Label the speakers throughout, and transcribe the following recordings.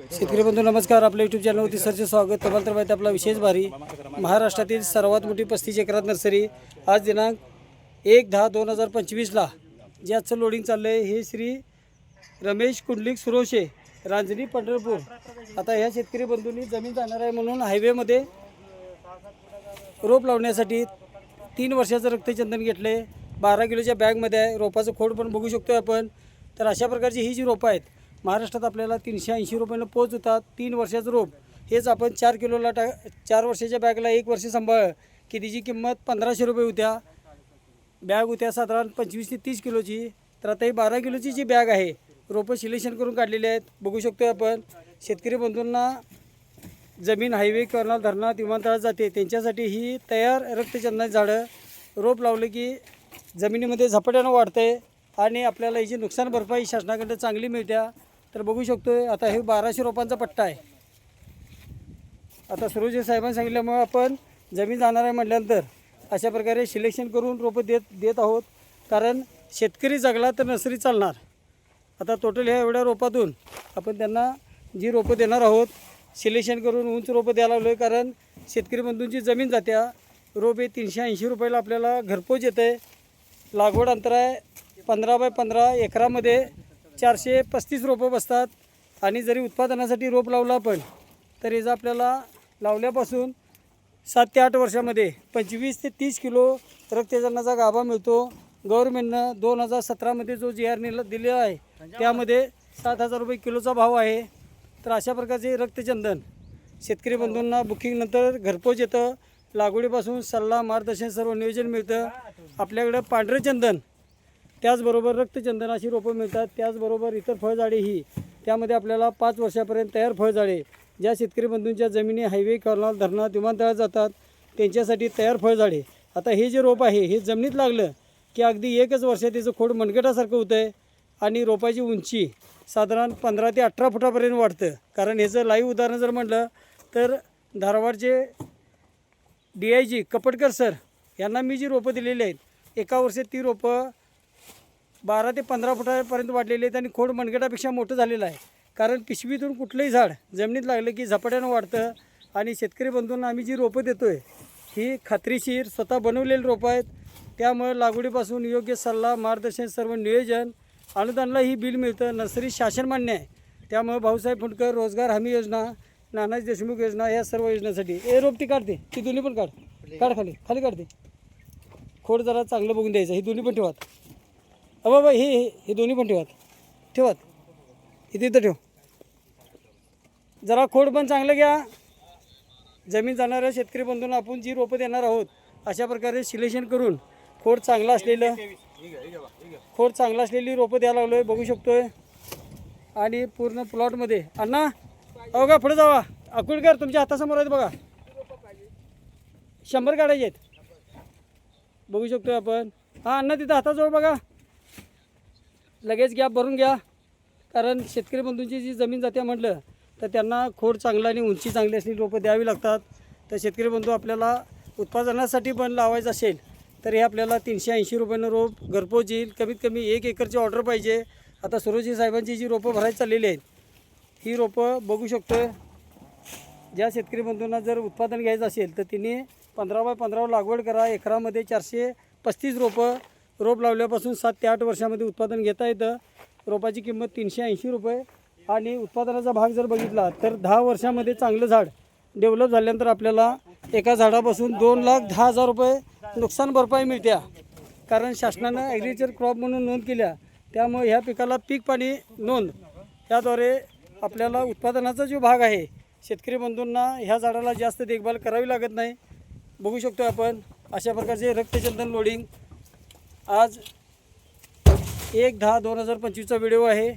Speaker 1: शेतकरी बंधू नमस्कार. आपल्या युट्यूब चॅनलवरती सरचे स्वागत. तुम्हाला तर माहिती आपला विशेष भारी. महाराष्ट्रातील सर्वात मोठी पस्तीस एकरात नर्सरी. आज दिनांक एक दहा दोन हजार पंचवीसला जे आजचं लोडिंग चाललं आहे हे श्री रमेश कुंडलिक सुरोशे रांजणी पंढरपूर. आता ह्या शेतकरी बंधूंनी जमीन जाणार आहे म्हणून हायवेमध्ये रोप लावण्यासाठी तीन वर्षाचं रक्तचंदन घेतले बारा किलोच्या बॅगमध्ये आहे. रोपाचं खोड पण बघू शकतो आपण. तर अशा प्रकारची ही जी रोपं आहेत महाराष्ट्रात आपल्याला तीनशे ऐंशी रुपयानं पोच होतात तीन वर्षाचं रोप. हेच आपण चार किलोला टा चार वर्षाच्या बॅगला एक वर्ष सांभाळ. की तिची किंमत? पंधराशे रुपये होत्या. बॅग होत्या साधारण पंचवीस ते तीस किलोची. तर आता ही बारा किलोची जी बॅग आहे रोपं सिलेक्शन करून काढलेली आहेत. बघू शकतो आपण. शेतकरी बंधूंना जमीन हायवे किंवा धरणात विमानतळात जाते. त्यांच्यासाठी ही तयार रक्तचंदनाची झाडं. रोप लावलं की जमिनीमध्ये झपाट्यानं वाढते आणि आपल्याला याची नुकसान भरपाई शासनाकडे चांगली मिळत्या. तर बघू शकतो आता हे बाराशे रोपांचा पट्टा आहे. आता सरोज साहेबांनी सांगितल्यामुळे आपण जमीन जाणार आहे म्हटल्यानंतर अशा प्रकारे सिलेक्शन करून रोपं देत देत आहोत. कारण शेतकरी जगला तर नर्सरी चालणार. आता टोटल ह्या एवढ्या रोपातून आपण त्यांना जी रोपं देणार आहोत सिलेक्शन करून उंच रोपं द्यायला लागलो आहे कारण शेतकरी बंधूंची जमीन जात्या. रोप हे तीनशे ऐंशी रुपयाला आपल्याला घरपोच येतं आहे लागवड अंतर आहे पंधरा बाय पंधरा एकरामध्ये. चारशे पस्तीस रोपं बसतात. आणि जरी उत्पादनासाठी रोप लावलं आपण तर जर आपल्याला लावल्यापासून सात ते आठ वर्षामध्ये पंचवीस ते तीस किलो रक्तचंदनाचा गाभा मिळतो. गव्हर्नमेंटनं दोन हजार सतरामध्ये जो जी आर निला दिलेला आहे त्यामध्ये सात हजार रुपये किलोचा भाव आहे. तर अशा प्रकारचे रक्तचंदन शेतकरी बंधूंना बुकिंगनंतर घरपोच येतं. लागवडीपासून सल्ला मार्गदर्शन सर्व नियोजन मिळतं. आपल्याकडं पांढरं चंदन त्याचबरोबर रक्तचंदन अशी रोपं मिळतात त्याचबरोबर इतर फळझाडे ही त्यामध्ये आपल्याला पाच वर्षापर्यंत तयार फळझाडे ज्या शेतकरी बंधूंच्या जमिनी हायवे कॉर्नर धरणात विमानतळात जातात त्यांच्यासाठी तयार फळझाडे. आता हे जे रोप आहे हे जमिनीत लागलं की अगदी एकच वर्षात त्याचं खोड मनगटासारखं होतं आहे आणि रोपाची उंची साधारण पंधरा ते अठरा फुटापर्यंत वाढतं. कारण ह्याचं लाईव्ह उदाहरण जर म्हटलं तर धारवाडचे D I G Kapatkar sir यांना मी जी रोपं दिलेली आहेत एका वर्षात ती रोपं बारा ते पंधरा फुटापर्यंत वाढलेली आहेत आणि खोड मनगटापेक्षा मोठं झालेलं आहे. कारण पिशवीतून कुठलंही झाड जमिनीत लागलं की झपाट्यानं वाढतं आणि शेतकरी बंधूंना आम्ही जी रोपं देतो आहे ही खात्रीशीर स्वतः बनवलेली रोपं आहेत. त्यामुळे लागवडीपासून योग्य सल्ला मार्गदर्शन सर्व नियोजन अनुदानला ही बिल मिळतं. नर्सरी शासन मान्य आहे. त्यामुळे भाऊसाहेब फुंडकर रोजगार हमी योजना नानाजी देशमुख योजना या सर्व योजनेसाठी. ए रोप ती काढते. ती दोन्ही पण काढ. काढ खाली. खाली काढते. खोड जरा चांगलं बघून द्यायचं. ही दोन्ही पण ठेवा बाबा हे हे हे दोन्ही पण ठेवत. ठेवात. इथे इथं ठेव. जरा खोड पण चांगलं घ्या. जमीन जाणाऱ्या शेतकरी बंधूंना आपण जी रोपं देणार आहोत अशा प्रकारे सिलेक्शन करून खोड चांगलं असलेलं खोड चांगलं असलेली रोपं द्यायला लागलो आहे बघू शकतोय. आणि पूर्ण प्लॉटमध्ये अण्णा अहो का पुढे जावा. अकुलकर तुमच्या हातासमोर आहेत बघा. शंभर काढायचे आहेत. बघू शकतोय आपण. हां अण्णा तिथं हाताजवळ बघा. लगेच गॅप भरून घ्या. कारण शेतकरी बंधूंची जी जमीन जाते म्हटलं तर त्यांना खोड चांगला आणि उंची चांगली असलेली रोपं द्यावी लागतात. तर शेतकरी बंधू आपल्याला उत्पादनासाठी पण लावायचं असेल तर हे आपल्याला तीनशे ऐंशी रुपयानं रोप घरपोच येईल. कमीत कमी एक एकरची ऑर्डर पाहिजे. आता सुरोजी साहेबांची जी रोपं भरायची चाललेली आहेत ही रोपं बघू शकतो ज्या शेतकरी बंधूंना जर उत्पादन घ्यायचं असेल तर तिने पंधरा बाय पंधरावर लागवड करा. एकरामध्ये चारशे पस्तीस रोपं रोप लावल्यापासून सात ते आठ वर्षामध्ये उत्पादन घेता येतं. रोपाची किंमत तीनशे ऐंशी रुपये. आणि उत्पादनाचा भाग जर बघितला तर दहा वर्षामध्ये चांगलं झाड डेव्हलप झाल्यानंतर आपल्याला एका झाडापासून दोन लाख दहा हजार रुपये नुकसान भरपाई मिळत्या. कारण शासनानं ॲग्रिकल्चर क्रॉप म्हणून नोंद केल्या. त्यामुळे ह्या पिकाला पीक पाणी नोंद. याद्वारे आपल्याला उत्पादनाचा जो भाग आहे शेतकरी बंधूंना ह्या झाडाला जास्त देखभाल करावी लागत नाही. बघू शकतो आपण अशा प्रकारचे रक्तचंदन लोडिंग आज एक दहा दोन हजार पंचवीसचा व्हिडिओ आहे.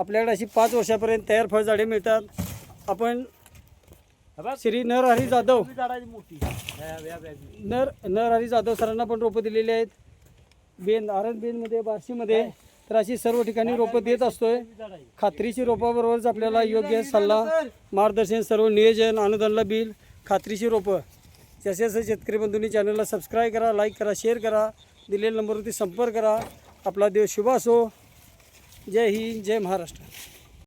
Speaker 1: आपल्याकडे अशी पाच वर्षापर्यंत तयार फळझाडे मिळतात. आपण श्री नरहरी जाधव नर नरहरी जाधव सरांना पण रोपं दिलेली आहेत. बेन आरण बेनमध्ये बार्शीमध्ये. तर अशी सर्व ठिकाणी रोपं देत असतोय. खात्रीशी रोपाबरोबरच आपल्याला योग्य सल्ला मार्गदर्शन सर्व नियोजन अनुदानला बिल खात्रीशी रोपं. जसे जसे शेतकरी बंधूंनी चॅनलला सबस्क्राईब करा लाईक करा शेअर करा. दिलेल्या नंबरवरती संपर्क करा. आपला देव शुभ असो हो. जय हिंद जय महाराष्ट्र.